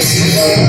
I'm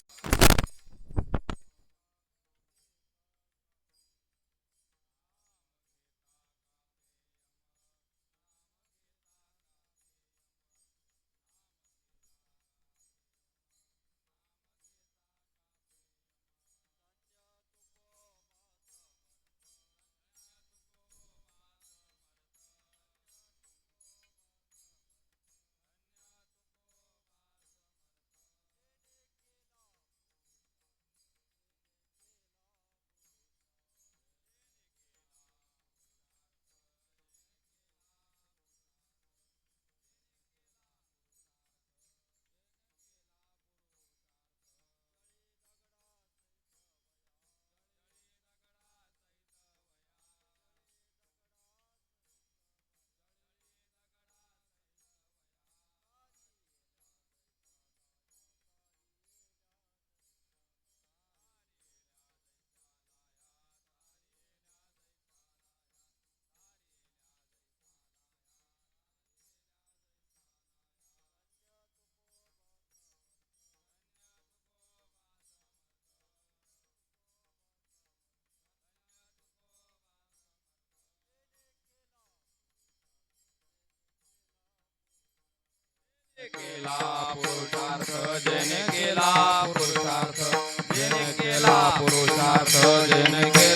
पुरुषार्थ जेने केला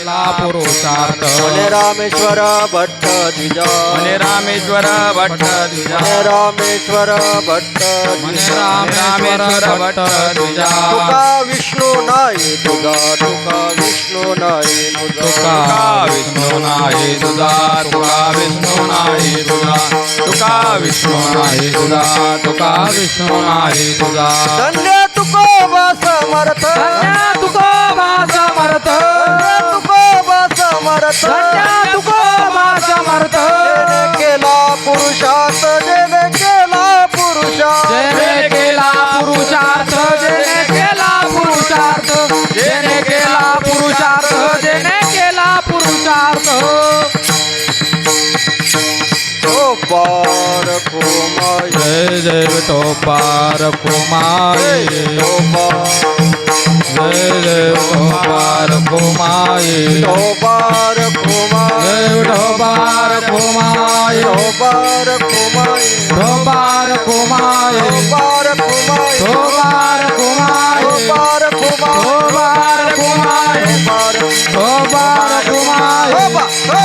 केला पुरुषार्थ. मने रामेश्वर भट्ट द्विजा. मने रामेश्वर भट्ट द्विजा. रामेश्वर भट्ट मने राम रामेश्वर भट्ट द्विजा. तुका विष्णू नाही तुझा तुका विष्णू नाही तुका विष्णू नाही तुझा तुका विष्णू नाही तुझा तुका विष्णू नाही तुझा तुका विष्णू नाही तुझा धन्य तुकोबा समर्थ समर्थ तुकोबा समर्थ केला पुरुषार्थ जेने केला पुरुषार्थ. जेने केला पुरुषार्थ जेने केला पुरुषार्थ. जेने केला पुरुषार्थ जेने केला पुरुषार्थ. तो पार कोमाय जय जय विठो पार कुमाई ঢোবার ঘুমায় ঢোবার ঘুমায় ঢোবার ঘুমায় ঢোবার ঘুমায় ঢোবার ঘুমায় ঢোবার ঘুমায় ঢোবার ঘুমায় ঢোবার ঘুমায় ঢোবার ঘুমায় ঢোবার ঘুমায় ঢোবার ঘুমায়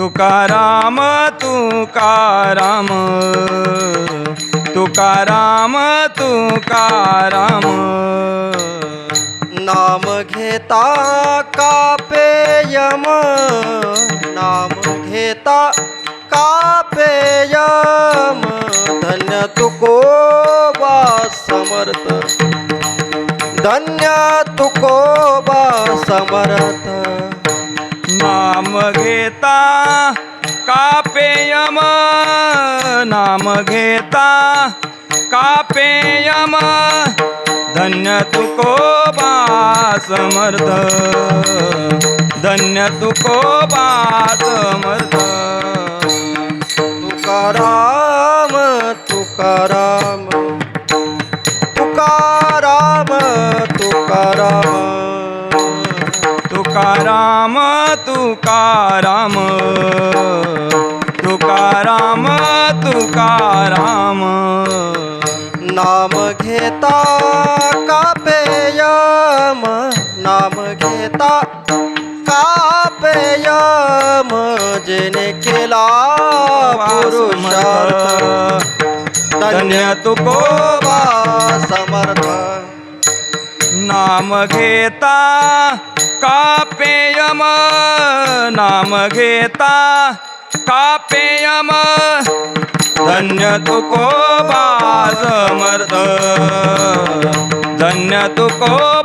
तुकाराम तुकाराम तुकाराम तुकाराम नाम घेता कापेयम नाम घेता कापेयम धन्य तुकोबा समर्थ। धन्य तुकोबा समर्थ। नाम घेता कापेयम नाम घेता कापेयम धन्य तुकोबा समर्थ धन्य तुकोबा समर्थ तुकाराम तुकाराम तुकाराम तुकाराम। तुकाराम तुकाराम तुकाराम तुकाराम नाम घेता कापेयम नाम घेता कापेयम जेने केला पुरुषार्थ. धन्य तुकोबा समर्थ. नाम घेता कापेयम नाम घेता कापेयम धन्य तुकोबा मर्द धन्य तुको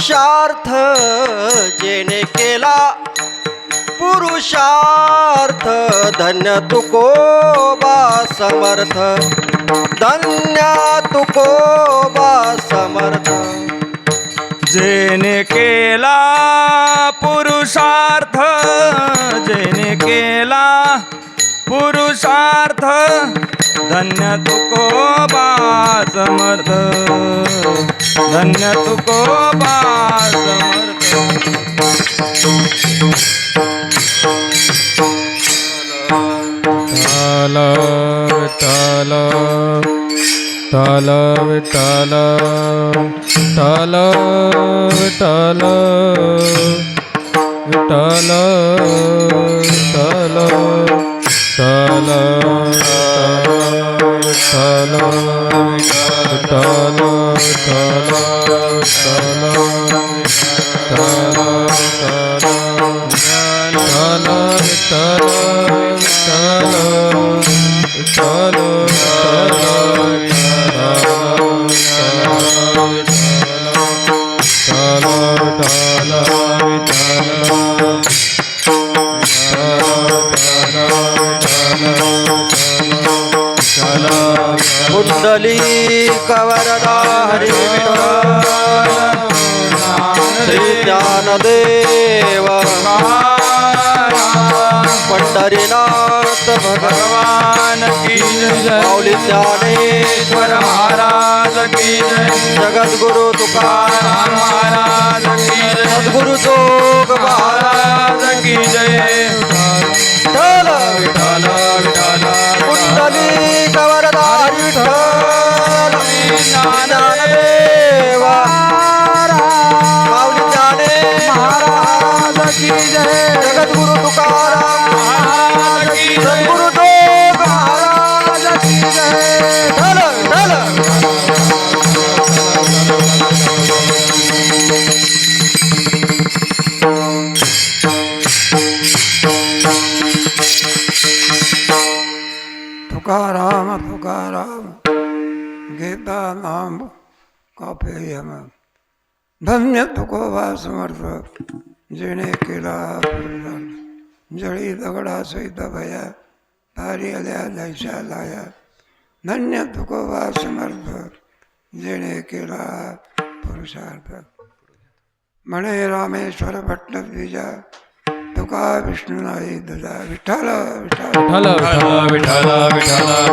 पुरुषार्थ जेने केला पुरुषार्थ धन्य तुकोबा समर्थ धन्य तुकोबा समर्थ. जेने केला पुरुषार्थ जेने केला पुरुषार्थ धन्य तुकोबा समर्थ. धन्य तुकोबा समर्थ विठ्ठल विठ्ठल विठ्ठल विठ्ठल विठ्ठल विठ्ठल विठ्ठल विठ्ठल विठ्ठल विठ्ठल कुंडली कवरदा हरी श्री ज्ञानदेव पंढरीनाथ भगवान की जय। ज्ञानेश्वर महाराज की जय। जगद्गुरु तुकाराम महाराज की जय। सद्गुरु जोग महाराज की जय। विठ्ठल विठ्ठल विठ्ठल। कुंडली कवरदा विठ्ठल। ज्ञानदेवा धन्य तुकोबा समर्थ जिने केला जळी दगडा सहित भया तारी आल्या जैशा लाया धन्य तुकोबा समर्थ जिने केला पुरुषार्थ म्हणे रामेश्वर भट्ट द्विजा तुका विष्णू नाही दुजा विठ्ठल विठ्ठल विठ्ठल विठ्ठल विठ्ठल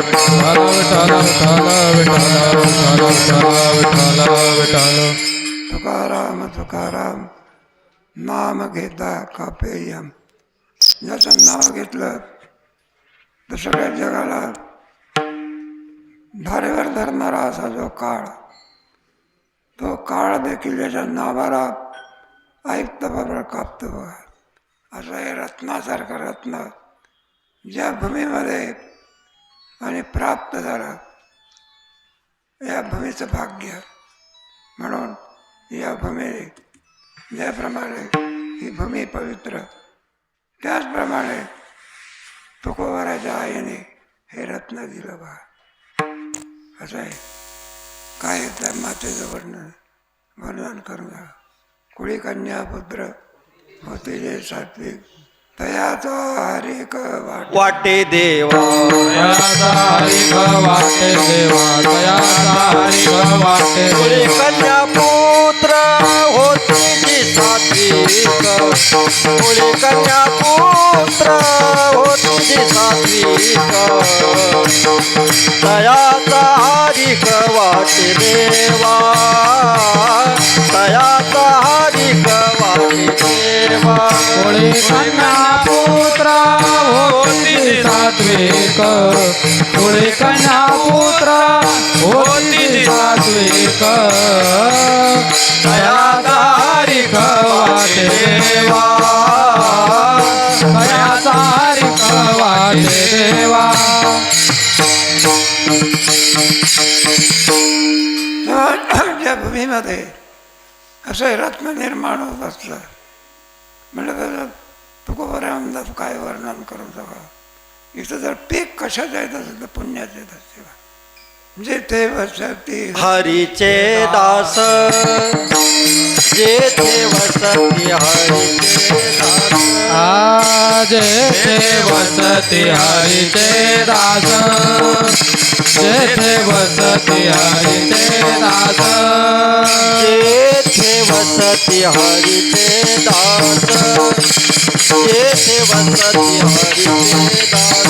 विठ्ठल विठ्ठल विठ्ठल विठ्ठल विठ्ठल विठ्ठल तुकाराम तुकाराम नाम घेता कापेयम. ज्याचं नाव घेतलं तर सगळ्या जगाला धारेवर धरणारा असा जो काळ तो काळ देखील ज्याच्या नावाला ऐकतं बरोबर कापतो. बघा असं हे रत्नासारखं रत्न ज्या भूमीमध्ये आणि प्राप्त झालं या भूमीचं भाग्य म्हणून या भूमी ज्याप्रमाणे ही भूमी पवित्र. त्याचप्रमाणे तुकोबाराच्या आईने हे रत्न दिलं बा. असं आहे. काय त्या मातेचं वर्णन वर्णन करून घ्या. कुळी कन्या पुत्र होते जे सात्विक तयाचा हरिक वाट. देवा. तयाचा हरिक वाटे देवा. तयाचा हरिक वाटे देवा. कन्या पुत्र होती जी सात्विक मुळे कन्या पुत्र होती जी सात्विक दयाचा हारिक वाटे देवा. दयाचा हारिक वाटे देवा. कोळी कन्या पुत्र होती सात्विक पुढे कन्या पुत्र होती सात्विक दया तारीख या भूमीमध्ये असं रत्न निर्माण होत असलं म्हणजे त्याचं तुकोबऱ्या आमदार काय वर्णन करू सगळं? इथं जर पीक कशाचं येत असेल तर पुण्याचं येत असते. जेथे वसती हरीचे दास. जेथे वसती हरीचे दास. आज जेथे वसती हरिचे दास. जेथे वसती हरिचे दास. जेथे वसती हरीचे दास. जेथे वसती हरीचे दास.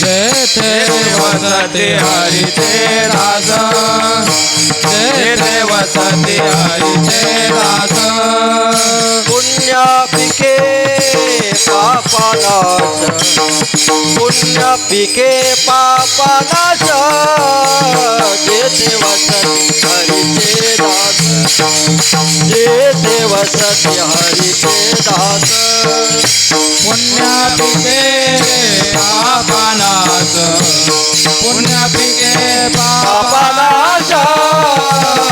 जेथे वसती हरिचे दास. जेथे वसती हरिचे दास. पुण्या पिके पापानाश पुण्य पिके पापानाश जे देवसत हरिचे दास जे देवसत हरिचे दास पुण्य पिके पापनाश पुण्य पिके पापनाश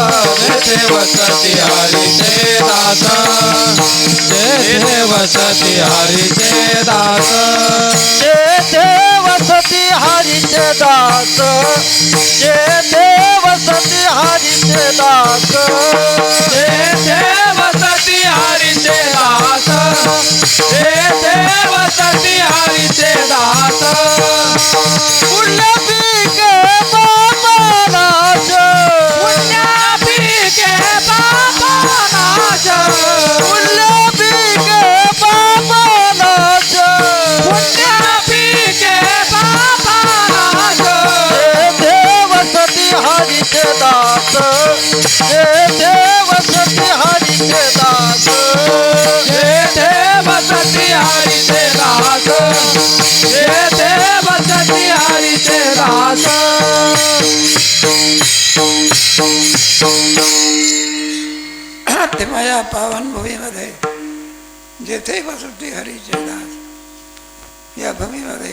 वसती हरिचे दास जेथे वसती हरिचे दास जेथे वसती हरीचे दास जेथे वसती हरीचे दास जेथे वसती हरिचे दास जेथे वसती हरिचे दास. पुण्य हरिचे दास ते पावन भूमीमध्ये जेथे वसती हरीचे दास या भूमीमध्ये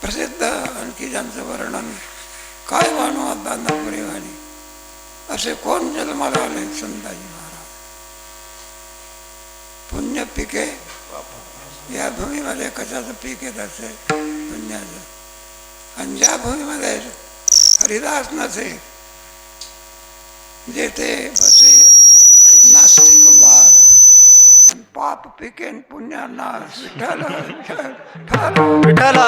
प्रसिद्ध आणखी ज्यांचं वर्णन काय वाणू आता नपुरी वाणी असे कोण जन्माला आले संताजी महाराज? पुण्य पिके या भूमीमध्ये कशाचं पीक येत असेल? पुण्याचं आणि ज्या भूमीमध्ये हरिदास नसे जेथे बसे नास्तिक वाद पाप पिकेन पुण्या नास विठ्ठल विठ्ठल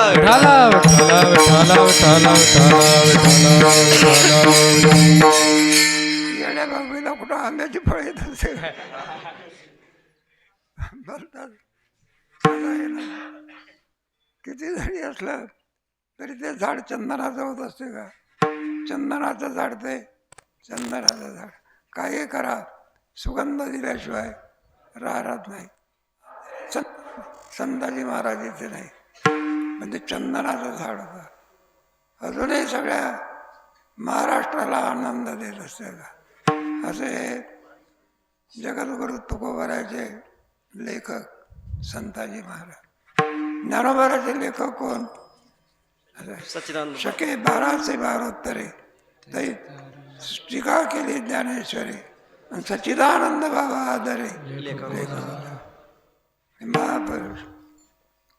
येण्या भगवीला कुठं आंब्याची फळे येत असेल बरं किती झाडी असलं तरी ते झाड चंदनाचं होत असते का? चंदनाचं झाड ते चंदनाचं झाड. काही करा. सुगंध दिल्याशिवाय राहत नाही. संताजी महाराज इथे नाही. म्हणजे चंदनाचं झाड होतं. अजूनही सगळ्या महाराष्ट्राला आनंद देत असते का? असे जगद्गुरु तुकोबाराचे लेखक संताजी महाराज. ज्ञानोबाराचे लेखक कोण सच्चिदानंद शके बाराचे बारोत्तरे तै टीका केली ज्ञानेश्वरी आणि सच्चिदानंद बाबा आदरे महापुरुष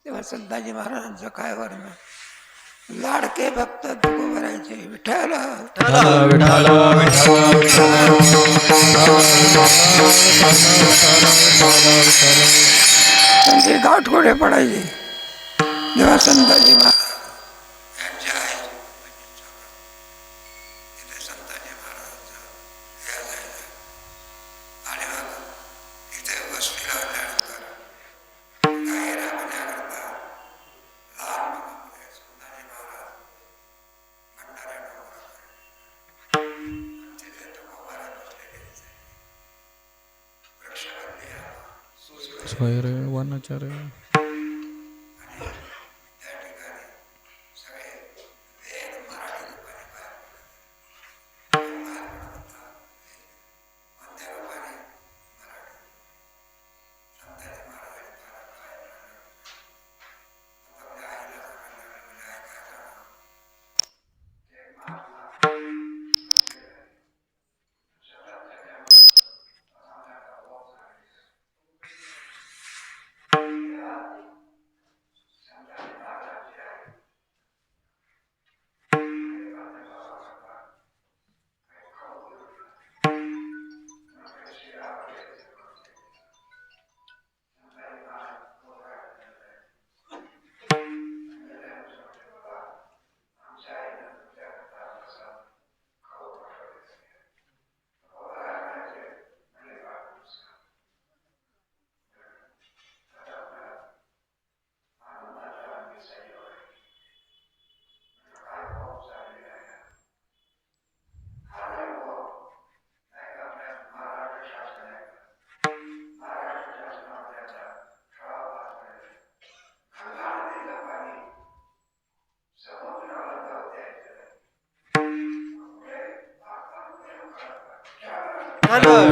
तेव्हा संताजी महाराजांचं काय वर्णन लाडके भक्त तुकोबारायचे विठ्ठल विठाला विठाला विठाला त्यांचे गाठ घोडे पडायचे નિવાસન દાજી મહારાજ Soire, Wanacare.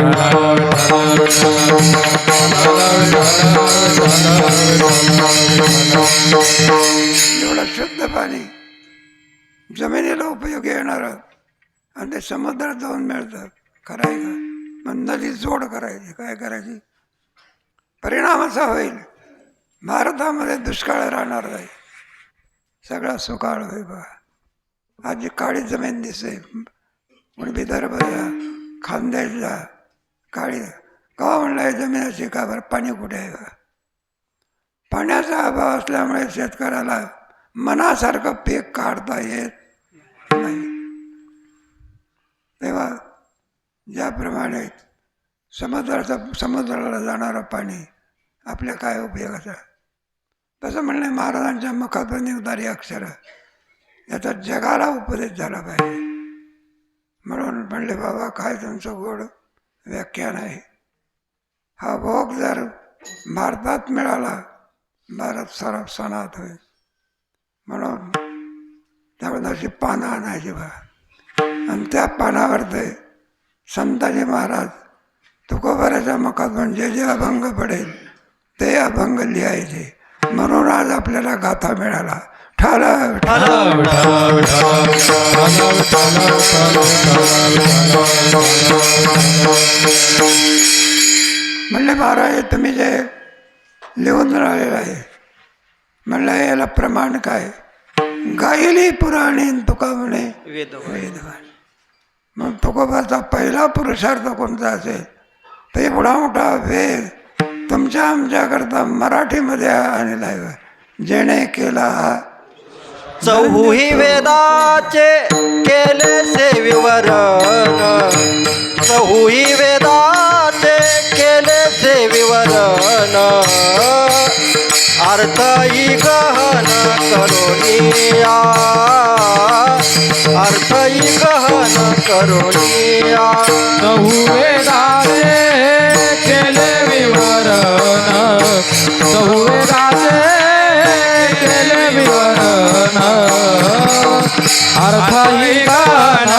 एवढं शुद्ध पाणी जमिनीला उपयोगी येणार आणि ते समुद्रात जाऊन मिळतं. खरं आहे मग नदी जोड करायची. काय करायची? परिणाम असा होईल. भारतामध्ये दुष्काळ राहणार नाही. सगळा सुकाळ होईल बघा. आज जी काळी जमीन दिसेल. पण विदर्भ जा खानदेश जा काळी का म्हणलं जमिनीची का बरं? पाणी कुठे आहे? का पाण्याचा अभाव असल्यामुळे शेतकऱ्याला मनासारखं पीक काढता येत नाही. तेव्हा ज्याप्रमाणे समुद्राचं समुद्राला जाणारं पाणी आपल्या काय उपयोगाचं? तसं म्हणणे महाराजांच्या मुखातून निघणारी अक्षरं. याचा जगाला उपदेश झाला पाहिजे. म्हणून म्हणले बाबा काय तुमचं गोड व्याख्यान आहे. हा भोग जर भारतात मिळाला भारत सारा सणात होईल. म्हणून त्यावेळेस अशी पानं आणायची बा. आणि त्या पानावर ते संताजी महाराज तुकोबराच्या मुखातून जे म्हणजे जे अभंग पडेल ते अभंग लिहायचे. म्हणून आज आपल्याला गाथा मिळाला. ठाला ठाला विठाला विठाला विठाला विठाला विठाला म्हणले महाराज तुम्ही जे लिहून राहिलेलं आहे म्हणलं याला प्रमाण काय? गायली पुराणे तुका म्हणे वेद वेदवाणी मग तुकोबाचा पहिला पुरुषार्थ कोणता असेल? तर एवढा मोठा वेद तुमच्या आमच्याकरता मराठीमध्ये आणलेला आहे जेणे केला चौही वेदाचे केले से विवरण. चौही वेदाचे केले से विवरण. अर्थई गहन करुणिया. अर्थई गहन करोनिया चहुवेदाचे अर्थही गान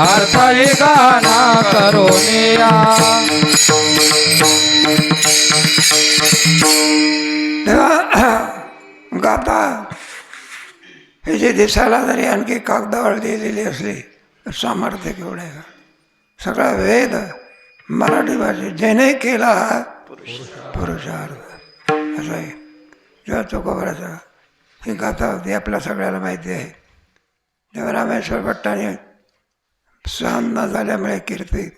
अर्थही गान तेव्हा गाता। हे दिसायला जरी आणखी कागदावर लिहिलेली असली तर सामर्थ्य केवढं आहे सगळा वेद मराठी भाषेत जेणे केला पुरुषार्थ। असं आहे जेव्हा तुकोबराचा ही गाथा होती आपल्या सगळ्याला माहिती आहे. देव रामेश्वर भट्टाने सहन न झाल्यामुळे कीर्ती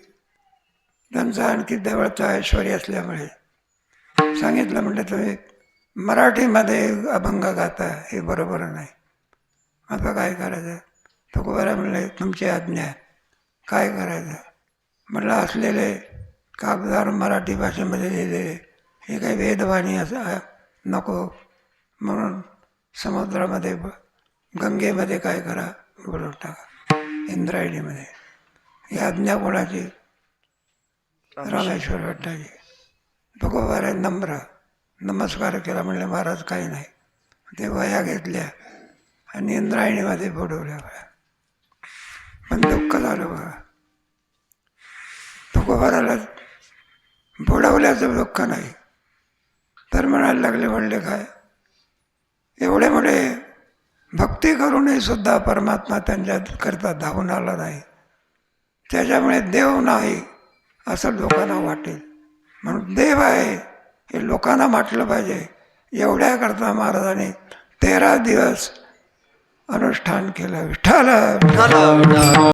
त्यांचा आणखी देवळचा ऐश्वर्य असल्यामुळे सांगितलं म्हणजे तुम्ही मराठीमध्ये अभंग गाता हे बरोबर नाही. आता काय करायचं? तुकोबारा म्हणले तुमची आज्ञा आहे. काय करायचं? म्हटलं असलेले कागदार मराठी भाषेमध्ये लिहिलेले हे काही वेदवाणी असं नको. म्हणून समुद्रामध्ये गंगेमध्ये काय करा बुडून टाका. इंद्रायणीमध्ये. ही आज्ञा कोणाची रामेश्वर भट्टाची तुकोबारा नम्र. नमस्कार केला म्हणले महाराज काही नाही. ते वया घेतल्या आणि इंद्रायणीमध्ये बुडवल्या बघा. पण दुःख झालं बघा. तुकोबाराला बुडवल्याचं दुःख नाही. तर म्हणायला लागले म्हणले काय? एवढे मोठे भक्ती करूनही सुद्धा परमात्मा त्यांच्या करता धावून आला नाही. त्याच्यामुळे देव नाही असं लोकांना वाटेल. म्हणून देव आहे हे लोकांना म्हटलं पाहिजे. एवढ्याकरता महाराजांनी तेरा दिवस अनुष्ठान केलं. विठ्ठल! विठ्ठल!